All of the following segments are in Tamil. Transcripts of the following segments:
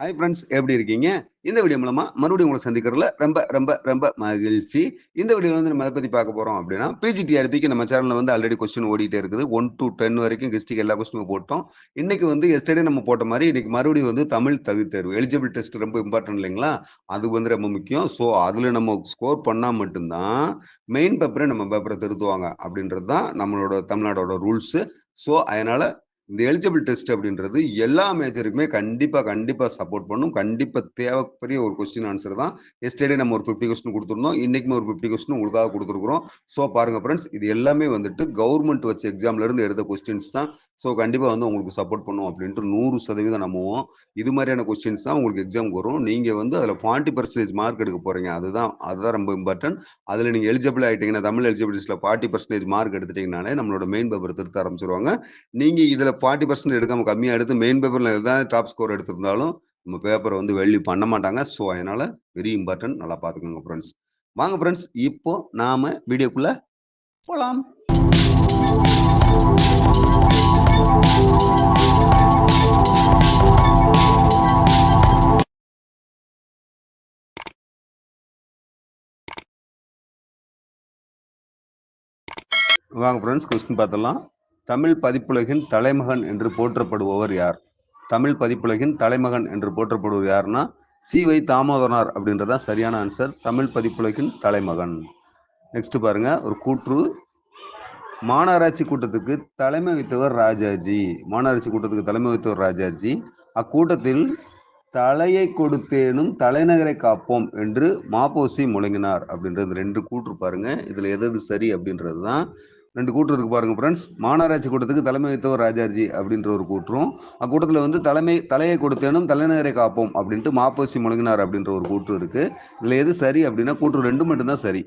ஹாய் ஃப்ரெண்ட்ஸ் எப்படி இருக்கீங்க? இந்த வீடியோ மூலமா மறுபடியும் உங்களை சந்திக்கிறதுல ரொம்ப ரொம்ப ரொம்ப மகிழ்ச்சி. இந்த வீடியோ வந்து நம்ம அதை பத்தி பார்க்க போறோம் அப்படின்னா பிஜிடிஆர்பிக்கு நம்ம சேனல்ல வந்து ஆல்ரெடி கொஸ்டின் ஓடிட்டே இருக்குது. ஒன் டு டென் வரைக்கும் ஹிஸ்டிக் எல்லா கொஸ்டினும் போட்டோம். இன்னைக்கு வந்து எஸ்டர்டே நம்ம போட்ட மாதிரி இன்னைக்கு மறுபடியும் வந்து தமிழ் தகுதி தேர்வு எலிஜிபிள் டெஸ்ட் ரொம்ப இம்பார்ட்டன்ட் இல்லைங்களா? அது வந்து ரொம்ப முக்கியம். ஸோ அதுல நம்ம ஸ்கோர் பண்ணா மட்டும்தான் மெயின் பேப்பரை நம்ம பேப்பரை திருத்துவாங்க அப்படின்றது தான் நம்மளோட தமிழ்நாடோட ரூல்ஸ் ஸோ அதனால இந்த எலிஜிபிள் டெஸ்ட் அப்படின்றது எல்லா மேஜருக்குமே கண்டிப்பாக கண்டிப்பாக சப்போர்ட் பண்ணும். கண்டிப்பாக தேவைப்பெரிய ஒரு கொஸ்டின் ஆன்சர் தான். எஸ்டேடே நம்ம ஒரு ஃபிஃப்டி கொஸ்டின் கொடுத்துருந்தோம். இன்றைக்குமே ஒரு ஃபிஃப்டி கொஸ்டின் உங்களுக்காக கொடுத்துருக்குறோம். ஸோ பாருங்கள் ஃப்ரெண்ட்ஸ் இது எல்லாமே வந்துட்டு கவர்மெண்ட் வச்ச எக்ஸாம்லேருந்து எடுத்த கொஸ்டின்ஸ் தான். ஸோ கண்டிப்பாக வந்து உங்களுக்கு சப்போர்ட் பண்ணும் அப்படின்ட்டு நூறு சதவீதம் நம்புவோம். இது மாதிரியான கொஸ்டின்ஸ் தான் உங்களுக்கு எக்ஸாம் வரும். நீங்கள் வந்து அதில் ஃபார்ட்டி பர்சன்டேஜ் மார்க் எடுக்க போகிறீங்க அதுதான் அதுதான் ரொம்ப இம்பார்ட்டன்ட் அதில் நீங்கள் எலிஜிபிள் ஆகிட்டீங்கன்னா தமிழ் எலிஜிபிலிட்டிஸில் ஃபார்ட்டி பர்சன்டேஜ் மார்க் எடுத்துட்டீங்கனாலே நம்மளோட மெயின் பேப்பர் திருத்த ஆரம்பிச்சிருவாங்க. நீங்கள் இதில் ஃபார்ட்டி பர்சன்ட் எடுக்காம கம்மியாக எடுத்து மெயின் பேப்பரில் எதாவது டாப் ஸ்கோர் எடுத்திருந்தாலும் நம்ம பேப்பரை வந்து வெள்ளி பண்ண மாட்டாங்க. ஸோ அதனால் வெரி இம்பார்ட்டன்ட் நல்லா பார்த்துக்கோங்க ஃப்ரெண்ட்ஸ் வாங்க ஃப்ரெண்ட்ஸ் இப்போ நாம் வீடியோக்குள்ளே போகலாம் வாங்க ஃப்ரெண்ட்ஸ் கொஸ்டின் பார்த்துடலாம். தமிழ் பதிப்புலகின் தலைமகன் என்று போற்றப்படுபவர் யார்? தமிழ் பதிப்புலகின் தலைமகன் என்று போற்றப்படுவர் யாருன்னா சி வை தாமோதரனார் அப்படின்றதான் சரியான ஆன்சர் தமிழ் பதிப்புலகின் தலைமகன். நெக்ஸ்ட் பாருங்க ஒரு கூற்று. மாநகராட்சி கூட்டத்துக்கு தலைமை வைத்தவர் ராஜாஜி. மாநகராட்சி கூட்டத்துக்கு தலைமை வைத்தவர் ராஜாஜி. அக்கூட்டத்தில் தலையை கொடுத்தேனும் தலைநகரை காப்போம் என்று மாப்போசி முழங்கினார் அப்படின்றது ரெண்டு கூற்று பாருங்க. இதுல எது எது சரி அப்படின்றது தான் ரெண்டு கூட்டம் இருக்கு பாருங்க ஃப்ரெண்ட்ஸ் மாநகராட்சி கூட்டத்துக்கு தலைமை வைத்தவர் ராஜாஜி அப்படின்ற ஒரு கூற்றும். அக்கூட்டத்தில் வந்து தலைமை தலையை கொடுத்தேனும் தலைநகரை காப்போம் அப்படின்ட்டு மாப்போசி முழங்கினார் அப்படின்ற ஒரு கூற்று இருக்கு. இதுல எது சரி அப்படின்னா கூற்று ரெண்டு மட்டும்தான் சரி.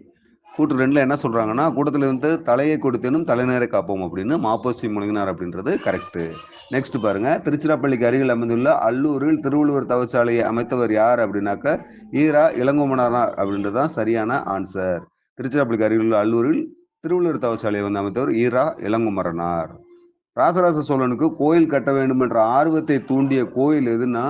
கூற்று ரெண்டுல என்ன சொல்றாங்கன்னா கூட்டத்தில் வந்து தலையை கொடுத்தேனும் தலைநகரை காப்போம் அப்படின்னு மாப்போசி முழங்கினார் அப்படின்றது கரெக்டு நெக்ஸ்ட் பாருங்க. திருச்சிராப்பள்ளிக்கு அருகில் அமைந்துள்ள அல்லூரில் திருவள்ளுவர் தவச்சாலையை அமைத்தவர் யார் அப்படின்னாக்க ஈரா இளங்கோமனார் அப்படின்றது தான் சரியான ஆன்சர் திருச்சிராப்பள்ளிக்கு அருகில் உள்ள அல்லூரில் திருவள்ளுவர் தவசாலையை வந்து அமைத்தவர் ஈரா இளங்குமரனார். ராசராச சோழனுக்கு கோயில் கட்ட வேண்டும் என்ற ஆர்வத்தை தூண்டிய கோயில் எதுன்னா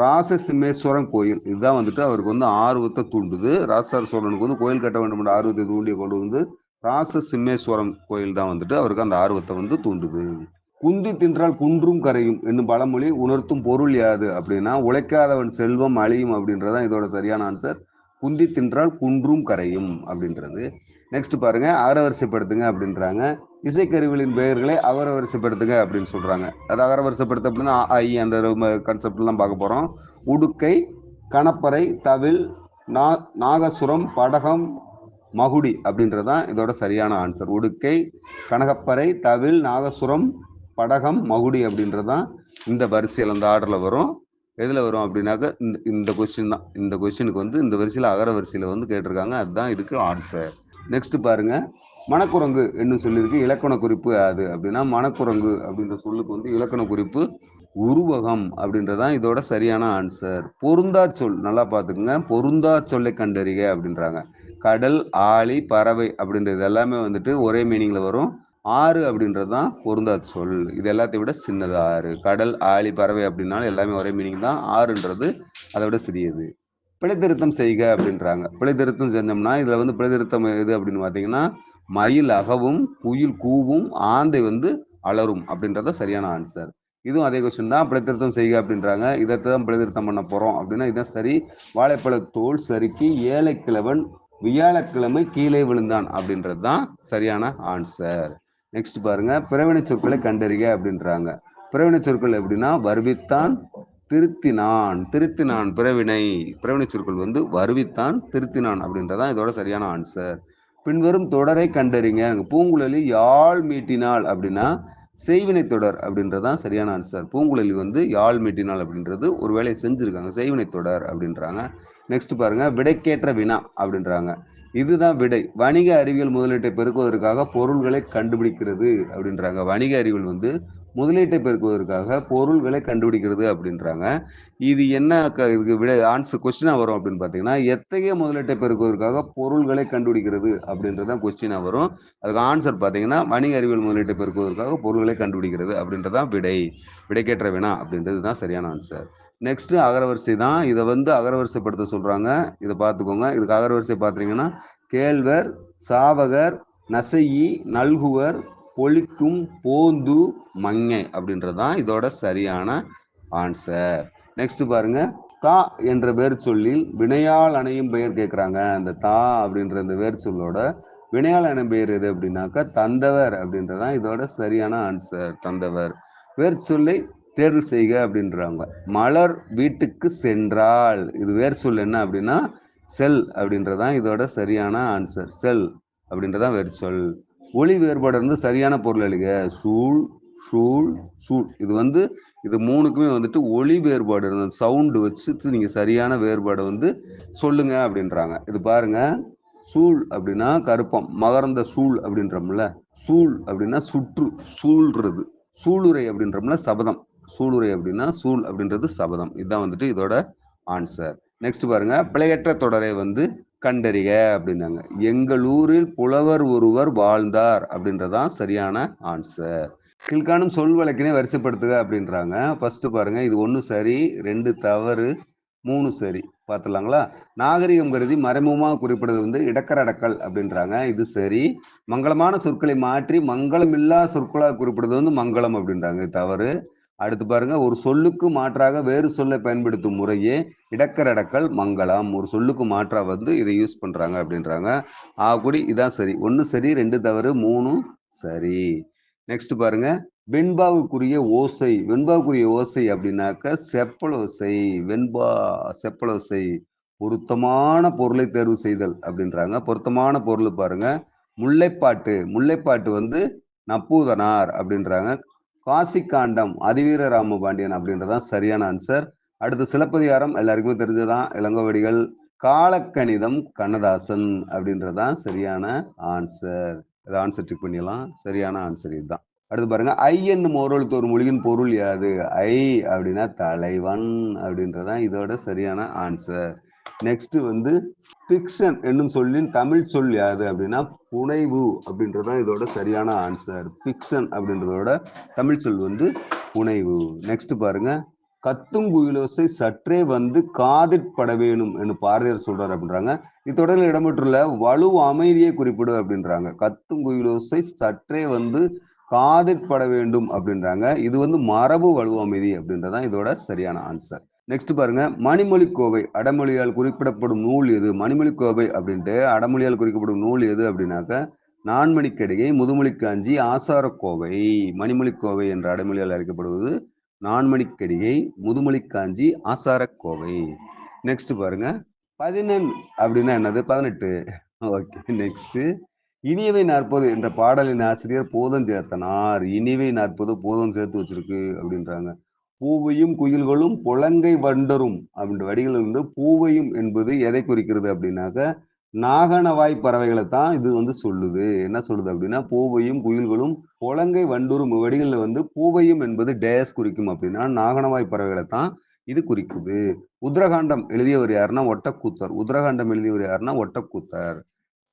ராசசிம்மேஸ்வரம் கோயில். இதுதான் வந்துட்டு அவருக்கு வந்து ஆர்வத்தை தூண்டுது. ராசராச சோழனுக்கு வந்து கோயில் கட்ட வேண்டும் என்ற ஆர்வத்தை தூண்டிய கொண்டு வந்து ராசசிம்மேஸ்வரம் கோயில் தான் வந்துட்டு அவருக்கு அந்த ஆர்வத்தை வந்து தூண்டுது. குந்தி தின்றால் குன்றும் கரையும் என்னும் பழமொழி உணர்த்தும் பொருள் யாது அப்படின்னா உழைக்காதவன் செல்வம் அழியும் அப்படின்றதான் இதோட சரியான ஆன்சர் குந்தி தின்றால் குன்றும் கரையும் அப்படின்றது. நெக்ஸ்ட் பாருங்க அகரவரிசைப்படுத்துங்க அப்படின்றாங்க. இசைக்கருவிகளின் பெயர்களை அகரவரிசைப்படுத்துங்க அப்படின்னு சொல்றாங்க. அது அகரவரிசைப்படுத்த அப்படின்னா ஐ அந்த கான்செப்ட்ல தான் பார்க்க போறோம். உடுக்கை கணப்பறை தவில் நா நாகசுரம் படகம் மகுடி அப்படின்றது தான் இதோட சரியான ஆன்சர் உடுக்கை கனகப்பறை தவில் நாகசுரம் படகம் மகுடி அப்படின்றது தான் இந்த வரிசையில் அந்த ஆர்டரில் வரும். எதில் வரும் அப்படின்னாக்க இந்த இந்த கொஸ்டின் தான். இந்த கொஸ்டினுக்கு வந்து இந்த வரிசையில் அகர வரிசையில் வந்து கேட்டிருக்காங்க. அதுதான் இதுக்கு ஆன்சர் நெக்ஸ்ட் பாருங்க. மணக்குரங்கு என்ன சொல்லியிருக்கு. இலக்கண குறிப்பு அது அப்படின்னா மணக்குரங்கு அப்படின்ற சொல்லுக்கு வந்து இலக்கண குறிப்பு. உருவகம் அப்படின்றதான் இதோட சரியான ஆன்சர் பொருந்தா சொல் நல்லா பார்த்துக்குங்க. பொருந்தா சொல்லை கண்டறிக அப்படின்றாங்க. கடல் ஆழி பறவை அப்படின்றது எல்லாமே வந்துட்டு ஒரே மீனிங்கில் வரும். ஆறு அப்படின்றது தான் பொருந்தா சொல். இது எல்லாத்தையும் விட சின்னது ஆறு. கடல் ஆழி பறவை அப்படின்னாலும் எல்லாமே ஒரே மீனிங் தான். ஆறுன்றது அதை விட சிறியது. பிழைத்திருத்தம் செய்க அப்படின்றாங்க. பிழைத்திருத்தம் செஞ்சோம்னா இதில் வந்து பிழைத்திருத்தம் எது அப்படின்னு பார்த்தீங்கன்னா மயில் அகவும் குயில் கூவும் ஆந்தை வந்து அலரும் அப்படின்றத சரியான ஆன்சர் இதுவும் அதே கொஸ்டின் தான். பிழைத்திருத்தம் செய்க அப்படின்றாங்க. இதை தான் பிழைத்திருத்தம் பண்ண போகிறோம் அப்படின்னா இதான் சரி. வாழைப்பழ தோல் சறுக்கி ஏழைக்கிழவன் வியாழக்கிழமை கீழே விழுந்தான் அப்படின்றது தான் சரியான ஆன்சர் நெக்ஸ்ட் பாருங்க. பிறவினை சொற்களை கண்டறிக அப்படின்றாங்க. பிறவினை சொற்கள் எப்படின்னா வருவித்தான் திருத்தினான் திருத்தினான் பிறவினை. பிறவினை சொற்கள் வந்து வருவித்தான் திருத்தினான் அப்படின்றதான் இதோட சரியான ஆன்சர் பின்வரும் தொடரை கண்டறிங்க. பூங்குழலி யாழ் மீட்டினாள் அப்படின்னா செய்வினை தொடர் அப்படின்றதான் சரியான ஆன்சர் பூங்குழலி வந்து யாழ் மீட்டினாள் அப்படின்றது ஒரு வேலையை செஞ்சிருக்காங்க செய்வினை தொடர் அப்படின்றாங்க. நெக்ஸ்ட் பாருங்க விடைக்கேற்ற வினா அப்படின்றாங்க. இதுதான் விடை. வணிக அறிவியல் முதலீட்டை பெருக்குவதற்காக பொருள்களை கண்டுபிடிக்கிறது அப்படின்றாங்க. வணிக அறிவியல் வந்து முதலீட்டை பெருக்குவதற்காக பொருள்களை கண்டுபிடிக்கிறது அப்படின்றாங்க. இது என்ன க- இதுக்கு விட ஆன்சர் கொஸ்டினாக வரும் அப்படின்னு பார்த்தீங்கன்னா எத்தகைய முதலீட்டை பெருக்குவதற்காக பொருள்களை கண்டுபிடிக்கிறது அப்படின்றது தான் வரும். அதுக்கு ஆன்சர் பார்த்தீங்கன்னா வணிக அறிவியல் முதலீட்டை பெருக்குவதற்காக பொருள்களை கண்டுபிடிக்கிறது அப்படின்றதான் விடை. விடைக்கேற்ற வினா அப்படின்றது தான் சரியான ஆன்சர் நெக்ஸ்ட்டு அகரவரிசை தான். இதை வந்து அகரவரிசைப்படுத்த சொல்கிறாங்க இதை பார்த்துக்கோங்க. இதுக்கு அகரவரிசை பார்த்தீங்கன்னா கேழ்வர் சாவகர் நசையி நல்குவர் பொழிக்கும் போந்து மங்கை அப்படின்றது தான் இதோட சரியான ஆன்சர் நெக்ஸ்ட் பாருங்க. தா என்ற வேர் சொல்லில் வினையால் அணையும் பெயர் கேட்குறாங்க. அந்த தா அப்படின்ற அந்த வேர் சொல்லோட வினையால் அணையும் பெயர் எது அப்படின்னாக்கா தந்தவர் அப்படின்றதான் இதோட சரியான ஆன்சர் தந்தவர். வேர் சொல்லை தேர்வு செய்க அப்படின்றாங்க. மலர் வீட்டுக்கு சென்றால் இது வேர் சொல் என்ன அப்படின்னா செல் அப்படின்றதான் இதோட சரியான ஆன்சர் செல் அப்படின்றதான் வேர் சொல். ஒளி வேறுபாடு இருந்து சரியான பொருள் எழுக. சூழ் சூழ் சூழ். இது வந்து இது மூணுக்குமே வந்துட்டு ஒளி வேறுபாடு இருந்தது சவுண்டு வச்சு நீங்கள் சரியான வேறுபாடை வந்து சொல்லுங்க அப்படின்றாங்க. இது பாருங்க. சூழ் அப்படின்னா கருப்பம். மகரந்த சூழ் அப்படின்றோம்ல. சூழ் அப்படின்னா சுற்று சூழ்றது. சூளுரை அப்படின்றோம்ல சபதம். சூளுரை அப்படின்னா சூழ் அப்படின்றது சபதம். இதுதான் வந்துட்டு இதோட ஆன்சர் நெக்ஸ்ட் பாருங்க. பிழையற்ற தொடரை வந்து கண்டறிக அப்படின்னாங்க. எங்கள் ஊரில் புலவர் ஒருவர் வாழ்ந்தார் அப்படின்றதான் சரியான ஆன்சர் கீழ்காணும் சொல் வழக்கினை வரிசைப்படுத்துக அப்படின்றாங்க. ஃபர்ஸ்ட் பாருங்க. இது ஒன்று சரி ரெண்டு தவறு மூணு சரி. பார்த்துலாங்களா நாகரிகம் கருதி மறைமுகமாக குறிப்பிடுறது வந்து இடக்கர அடக்கல் அப்படின்றாங்க. இது சரி. மங்களமான சொற்களை மாற்றி மங்களம் இல்லா சொற்களாக குறிப்பிடுறது வந்து மங்களம் அப்படின்றாங்க. தவறு. அடுத்து பாருங்க ஒரு சொல்லுக்கு மாற்றாக வேறு சொல்லை பயன்படுத்தும் முறையே இடக்கரடக்கல் மங்களம். ஒரு சொல்லுக்கு மாற்றாக வந்து இதை யூஸ் பண்றாங்க அப்படின்றாங்க. ஆகக்கூடி இதான் சரி. ஒன்று சரி ரெண்டு தவறு மூணு சரி. நெக்ஸ்ட் பாருங்க. வெண்பாவுக்குரிய ஓசை. வெண்பாவுக்குரிய ஓசை அப்படின்னாக்க செப்பலோசை. வெண்பா செப்பலோசை. பொருத்தமான பொருளை தேர்வு செய்தல் அப்படின்றாங்க. பொருத்தமான பொருள் பாருங்க. முல்லைப்பாட்டு. முல்லைப்பாட்டு வந்து நப்பூதனார் அப்படின்றாங்க. காசிக்காண்டம் அதிவீர ராமபாண்டியன் அப்படின்றதான் சரியான ஆன்சர் அடுத்து சிலப்பதிகாரம் எல்லாருக்குமே தெரிஞ்சதான் இளங்கோவடிகள் காலக்கணிதம் கண்ணதாசன் அப்படின்றதான் சரியான ஆன்சர் இதை ஆன்சர் செக் பண்ணிடலாம். சரியான ஆன்சர் இதுதான். அடுத்து பாருங்க ஐ என்னும் ஓரெழுத்து ஒரு மொழியின் பொருள் யாது? ஐ அப்படின்னா தலைவன் அப்படின்றதான் இதோட சரியான ஆன்சர் நெக்ஸ்ட் வந்து ஃபிக்ஷன் என்னும் சொல்லின் தமிழ் சொல் யாது அப்படின்னா புனைவு அப்படின்றதான் இதோட சரியான ஆன்சர் ஃபிக்ஷன் அப்படின்றதோட தமிழ் சொல் வந்து புனைவு. நெக்ஸ்ட் பாருங்க. கத்தும் குயிலோசை சற்றே வந்து காதிற்பட வேணும் என்று பாரதியார் சொல்றாரு அப்படின்றாங்க. இத்தொடரில் இடம்பெற்றுள்ள வலு அமைதியை குறிப்பிடு அப்படின்றாங்க. கத்தும் குயிலோசை சற்றே வந்து காதிற்பட வேண்டும் அப்படின்றாங்க. இது வந்து மரபு வலு அமைதி அப்படின்றதான் இதோட சரியான ஆன்சர் நெக்ஸ்ட் பாருங்க. மணிமொழி கோவை. அடமொழியால் குறிப்பிடப்படும் நூல் எது? மணிமொழி கோவை அப்படின்ட்டு அடமொழியால் குறிக்கப்படும் நூல் எது அப்படின்னாக்க நான்மணிக்கடிகை முதுமொழி காஞ்சி ஆசாரக்கோவை. மணிமொழி கோவை என்ற அடமொழியால் அழைக்கப்படுவது நான்மணிக்கடிகை முதுமொழி காஞ்சி ஆசாரக்கோவை. நெக்ஸ்ட் பாருங்க. பதினெண் அப்படின்னா என்னது? பதினெட்டு. ஓகே நெக்ஸ்ட் இனியவை நாற்பது என்ற பாடலின் ஆசிரியர் போதம் சேர்த்தனார் இனிவை நாற்பது போதம் சேர்த்து வச்சிருக்கு அப்படின்றாங்க. பூவையும் குயில்களும் புலங்கை வண்டரும் அப்படின்ற வடிகள் வந்து பூவையும் என்பது எதை குறிக்கிறது அப்படின்னாக்க நாகனவாய் பறவைகளை தான் இது வந்து சொல்லுது. என்ன சொல்லுது அப்படின்னா பூவையும் குயில்களும் புலங்கை வண்டூரும் வடிகளில் வந்து பூவையும் என்பது டேஸ் குறிக்கும் அப்படின்னா நாகனவாய் பறவைகளை தான் இது குறிக்குது. உத்தரகாண்டம் எழுதியவர் யாருன்னா ஒட்டக்கூத்தர். உத்தரகாண்டம் எழுதியவர் யாருன்னா ஒட்டக்கூத்தர்.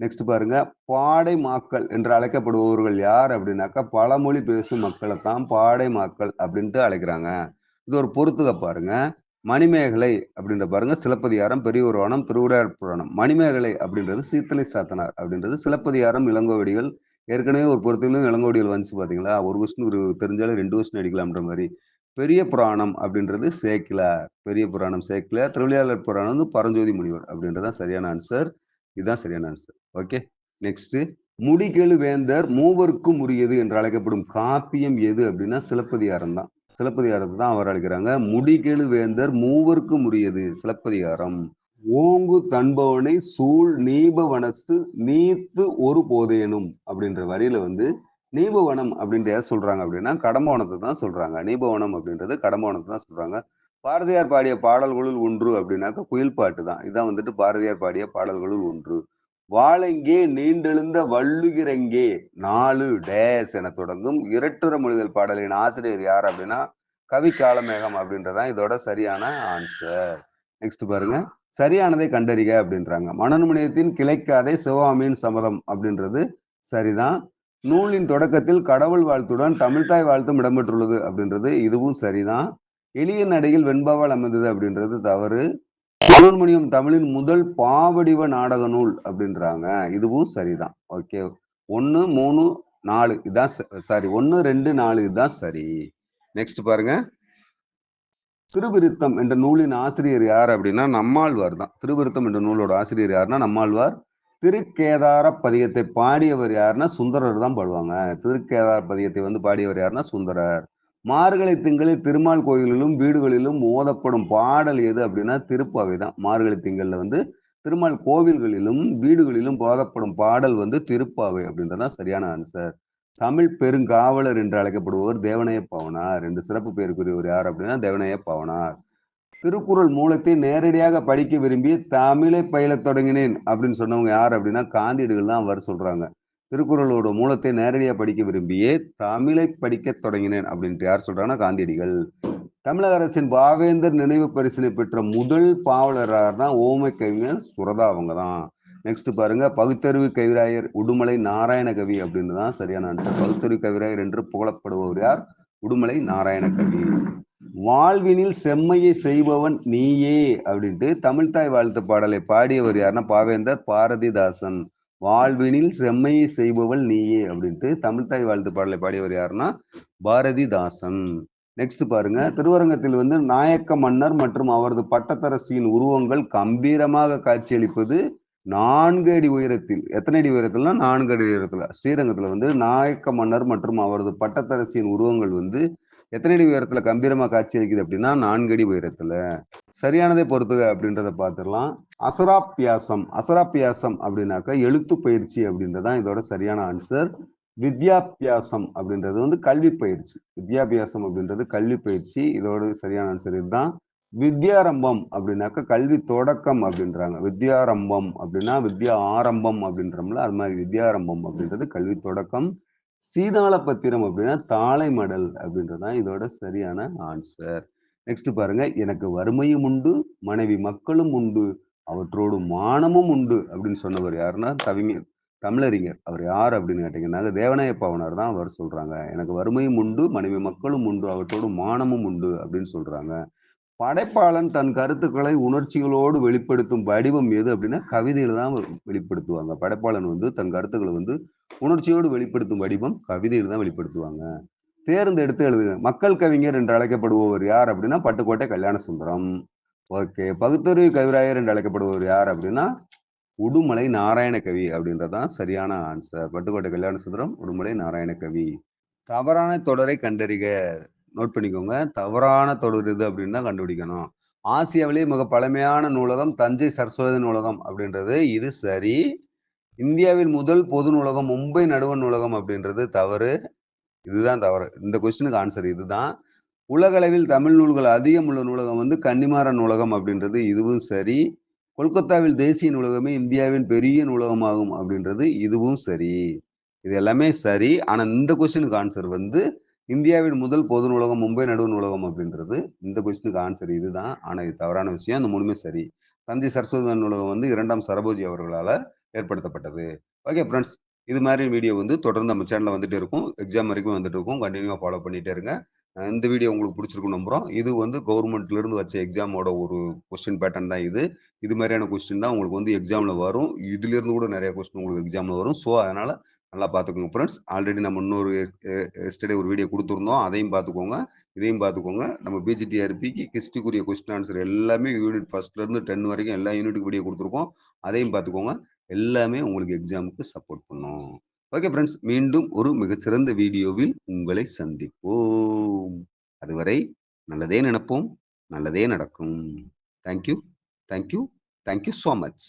நெக்ஸ்ட் பாருங்க. பாடை மாக்கள் என்று அழைக்கப்படுபவர்கள் யார் அப்படின்னாக்கா பழமொழி பேசும் மக்களை தான் பாடை மாக்கள் அப்படின்ட்டு அழைக்கிறாங்க. இது ஒரு பொறுத்துக பாருங்க. மணிமேகலை அப்படின்ற பாருங்க சிலப்பதிகாரம் பெரியவரானம் திருவிடையார் புராணம். மணிமேகலை அப்படின்றது சீத்தலை சாத்தனார் அப்படின்றது சிலப்பதிகாரம் இளங்கோவடிகள். ஏற்கனவே ஒரு பொறுத்திலும் இளங்கோவடிகள் வந்துச்சு பாத்தீங்களா? ஒரு கொஸ்டின் ஒரு தெரிஞ்சாலும் ரெண்டு கொஸ்டின் அடிக்கலாம்ன்ற மாதிரி. பெரிய புராணம் அப்படின்றது சேக்கிலார். பெரிய புராணம் சேக்கிலார். திருவிளையாளர் புராணம் வந்து பரஞ்சோதி முனிவர் அப்படின்றதான் சரியான ஆன்சர் இதுதான் சரியான ஆன்சர் ஓகே நெக்ஸ்ட் முடிகெழு வேந்தர் மூவருக்கும் உரியது என்று அழைக்கப்படும் காப்பியம் எது அப்படின்னா சிலப்பதிகாரம் தான் சிலப்பதிகாரத்தை தான் அவர் அழைக்கிறாங்க. முடிகெழு வேந்தர் மூவருக்கும் உரியது சிலப்பதிகாரம். ஓங்கு தன்பவனை சூழ் நீபவனத்து நீத்து ஒரு போதேனும் அப்படின்ற வரியில வந்து நீபவனம் அப்படின்ற சொல்றாங்க அப்படின்னா கடம்பவனத்தை தான் சொல்றாங்க. நீபவனம் அப்படின்றது கடம்பவனத்தை தான் சொல்றாங்க. பாரதியார் பாடிய பாடல்களுள் ஒன்று அப்படின்னாக்க குயில் பாட்டு தான். இதான் வந்துட்டு பாரதியார் பாடிய பாடல்களுள் ஒன்று. வாழெங்கே நீண்டெழுந்த வள்ளுகிறங்கே நாலு டேஸ் என தொடங்கும் இரட்டுற மொழிதல் பாடலின் ஆசிரியர் யார் அப்படின்னா கவி காலமேகம் அப்படின்றதான் இதோட சரியான ஆன்சர் நெக்ஸ்ட் பாருங்க. சரியானதை கண்டறிக அப்படின்றாங்க. மனநுமணியத்தின் கிளைக்காதை சிவகாமியின் சமதம் அப்படின்றது சரிதான். நூலின் தொடக்கத்தில் கடவுள் வாழ்த்துடன் தமிழ்தாய் வாழ்த்தும் இடம்பெற்றுள்ளது அப்படின்றது இதுவும் சரிதான். எளிய நடையில் வெண்பாவால் அமைந்தது அப்படின்றது தவறு. சுப்பிரமணியம் தமிழின் முதல் பாவடிவ நாடக நூல் அப்படின்றாங்க. இதுவும் சரிதான். ஓகே. ஒன்னு மூணு நாலு. இதுதான் சாரி ஒன்னு ரெண்டு நாலு. இதுதான் சரி. நெக்ஸ்ட் பாருங்க. திருவிருத்தம் என்ற நூலின் ஆசிரியர் யார் அப்படின்னா நம்மாழ்வார் தான். திருவிருத்தம் என்ற நூலோட ஆசிரியர் யாருன்னா நம்மாழ்வார். திருக்கேதார பதிகத்தை பாடியவர் யாருன்னா சுந்தரர் தான் பாடுவாங்க. திருக்கேதார பதிகத்தை வந்து பாடியவர் யாருன்னா சுந்தரர். மார்கழி திங்களில் திருமால் கோயிலிலும் வீடுகளிலும் ஓதப்படும் பாடல் எது அப்படின்னா திருப்பாவை தான். மார்கழி திங்களில் வந்து திருமால் கோவில்களிலும் வீடுகளிலும் போதப்படும் பாடல் வந்து திருப்பாவை அப்படின்றதான் சரியான ஆன்சர் தமிழ் பெருங்காவலர் என்று அழைக்கப்படுபவர் தேவனைய பாவனார் ரெண்டு சிறப்பு பெயருக்குரியவர் யார் அப்படின்னா தேவனைய பாவனார் திருக்குறள் மூலத்தை நேரடியாக படிக்க விரும்பி தமிழை பயில தொடங்கினேன் அப்படின்னு சொன்னவங்க யார் அப்படின்னா காந்தியடிகள் தான் அவர் சொல்றாங்க. திருக்குறளோட மூலத்தை நேரடியாக படிக்க விரும்பியே தமிழை படிக்க தொடங்கினேன் அப்படின்ட்டு யார் சொல்றாங்கன்னா காந்தியடிகள். தமிழக அரசின் பாவேந்தர் நினைவு பரிசினை பெற்ற முதல் பாவலரார்னா ஓமை கவிஞர் சுரதா அவங்க தான். நெக்ஸ்ட் பாருங்க பகுத்தறிவு கவிராயர் உடுமலை நாராயண கவி அப்படின்னு தான் சரியான ஆன்சர் பகுத்தறிவு கவிராயர் என்று புகழப்படுபவர் யார்? உடுமலை நாராயண கவி. வாழ்வினில் செம்மையை செய்பவன் நீயே அப்படின்ட்டு தமிழ்தாய் வாழ்த்து பாடலை பாடியவர் யாருன்னா பாவேந்தர் பாரதிதாசன். வாழ்வினில் செம்மையை செய்பவள் நீயே அப்படின்ட்டு தமிழ்தாய் வாழ்த்து பாடலை பாடியவர் யாருன்னா பாரதிதாசன். நெக்ஸ்ட் பாருங்க. திருவரங்கத்தில் வந்து நாயக்க மன்னர் மற்றும் அவரது பட்டத்தரசியின் உருவங்கள் கம்பீரமாக காட்சியளிப்பது நான்கு அடி உயரத்தில். எத்தனை அடி உயரத்துலனா நான்கு அடி உயரத்துல. ஸ்ரீரங்கத்துல வந்து நாயக்க மன்னர் மற்றும் அவரது பட்டத்தரசியின் உருவங்கள் வந்து எத்தனை அடி உயரத்துல கம்பீரமா காட்சி அளிக்குது அப்படின்னா நான்கு அடி உயரத்துல. சரியானதை பொறுத்துக அப்படின்றத பார்த்துடலாம். அசராப்பியாசம் அசராப்பியாசம் அப்படின்னாக்கா எழுத்து பயிற்சி அப்படின்றதான் இதோட சரியான ஆன்சர் வித்யாபியாசம் அப்படின்றது வந்து கல்வி பயிற்சி. வித்யாபியாசம் அப்படின்றது கல்வி பயிற்சி. இதோட சரியான ஆன்சர் இதுதான். வித்யாரம்பம் அப்படின்னாக்க கல்வி தொடக்கம் அப்படின்றாங்க. வித்யாரம்பம் அப்படின்னா வித்யா ஆரம்பம் அப்படின்றோம்ல. அது மாதிரி வித்யாரம்பம் அப்படின்றது கல்வி தொடக்கம். சீதாளபத்திரம் அப்படின்னா தாளை மடல் அப்படின்றதான் இதோட சரியான ஆன்சர் நெக்ஸ்ட் பாருங்க எனக்கு வறுமையும் உண்டு மனைவி மக்களும் உண்டு அவற்றோடு மானமும் உண்டு அப்படின்னு சொன்னவர் யாருன்னா தவிமி தமிழறிஞர். அவர் யார் அப்படின்னு கேட்டீங்கன்னாங்க தேவநாய பவனர் தான் அவர் சொல்றாங்க. எனக்கு வறுமையும் உண்டு மனைவி மக்களும் உண்டு அவற்றோடு மானமும் உண்டு அப்படின்னு சொல்றாங்க. படைப்பாளன் தன் கருத்துக்களை உணர்ச்சிகளோடு வெளிப்படுத்தும் வடிவம் எது அப்படின்னா கவிதையில தான் வெளிப்படுத்துவாங்க. படைப்பாளன் வந்து தன் கருத்துக்களை வந்து உணர்ச்சியோடு வெளிப்படுத்தும் வடிவம் கவிதையில தான் வெளிப்படுத்துவாங்க. தேர்ந்தெடுத்து எழுதுங்க மக்கள் கவிஞர் என்று அழைக்கப்படுபவர் யார் அப்படின்னா பட்டுக்கோட்டை கல்யாண சுந்தரம் ஓகே. பகுத்தறிவு கவிராயர் என்று அழைக்கப்படுபவர் யார் அப்படின்னா உடுமலை நாராயண கவி அப்படின்றதான் சரியான ஆன்சர் பட்டுக்கோட்டை கல்யாண சுந்தரம் உடுமலை நாராயண கவி தவறான தொடரை கண்டறிக. நோட் பண்ணிக்கோங்க. தவறான தொடர் இது அப்படின்னு தான் கண்டுபிடிக்கணும். ஆசியாவிலேயே மிக பழமையான நூலகம் தஞ்சை சரஸ்வதி நூலகம் அப்படின்றது. இது சரி. இந்தியாவின் முதல் பொது நூலகம் மும்பை நடுவன் நூலகம் அப்படின்றது தவறு. இதுதான் தவறு. இந்த கொஸ்டினுக்கு ஆன்சர் இதுதான். உலகளவில் தமிழ் நூல்கள் அதிகம் உள்ள நூலகம் வந்து கன்னிமார நூலகம் அப்படின்றது. இதுவும் சரி. கொல்கத்தாவில் தேசிய நூலகமே இந்தியாவின் பெரிய நூலகமாகும் அப்படின்றது. இதுவும் சரி. இது எல்லாமே சரி. ஆனால் இந்த கொஸ்டினுக்கு ஆன்சர் வந்து இந்தியாவின் முதல் பொது நூலகம் மும்பை நடுவு நூலகம் அப்படின்றது இந்த கொஸ்டினுக்கு ஆன்சர் இதுதான். ஆனால் இது தவறான விஷயம். அந்த மூணுமே சரி. தஞ்சை சரஸ்வதி நூலகம் வந்து இரண்டாம் சரபோஜி அவர்களால் ஏற்படுத்தப்பட்டது. ஓகே ஃப்ரெண்ட்ஸ் இது மாதிரி வீடியோ வந்து தொடர்ந்து நம்ம சேனலில் வந்துட்டு இருக்கும். எக்ஸாம் வரைக்கும் வந்துட்டு இருக்கும். கண்டினியூவாக ஃபாலோ பண்ணிகிட்டே இருங்க. இந்த வீடியோ உங்களுக்கு பிடிச்சிருக்கும் நம்புகிறோம் இது வந்து கவர்மெண்ட்லேருந்து வச்ச எக்ஸாமோட ஒரு கொஸ்டின் பேட்டர்ன் தான் இது. இது மாதிரியான கொஸ்டின் தான் உங்களுக்கு வந்து எக்ஸாமில் வரும். இதுலேருந்து கூட நிறைய கொஸ்டின் உங்களுக்கு எக்ஸாமில் வரும். ஸோ அதனால் நல்லா பார்த்துக்கோங்க ஃப்ரெண்ட்ஸ் ஆல்ரெடி நம்ம இன்னொரு எஸ்டே ஒரு வீடியோ கொடுத்துருந்தோம். அதையும் பார்த்துக்கோங்க இதையும் பார்த்துக்கோங்க நம்ம பிஜிடிஆர்பிக்கு கிஸ்டிக்குரிய கொஸ்டின் ஆன்சர் எல்லாமே யூனிட் ஃபர்ஸ்ட்லேருந்து டென் வரைக்கும் எல்லா யூனிட்டுக்கு வீடியோ கொடுத்துருக்கோம். அதையும் பார்த்துக்கோங்க எல்லாமே உங்களுக்கு எக்ஸாமுக்கு சப்போர்ட் பண்ணும். ஓகே ஃப்ரெண்ட்ஸ் மீண்டும் ஒரு மிகச்சிறந்த வீடியோவில் உங்களை சந்திப்போம். அதுவரை நல்லதே நினைப்போம். நல்லதே நடக்கும். Thank you thank you thank you so much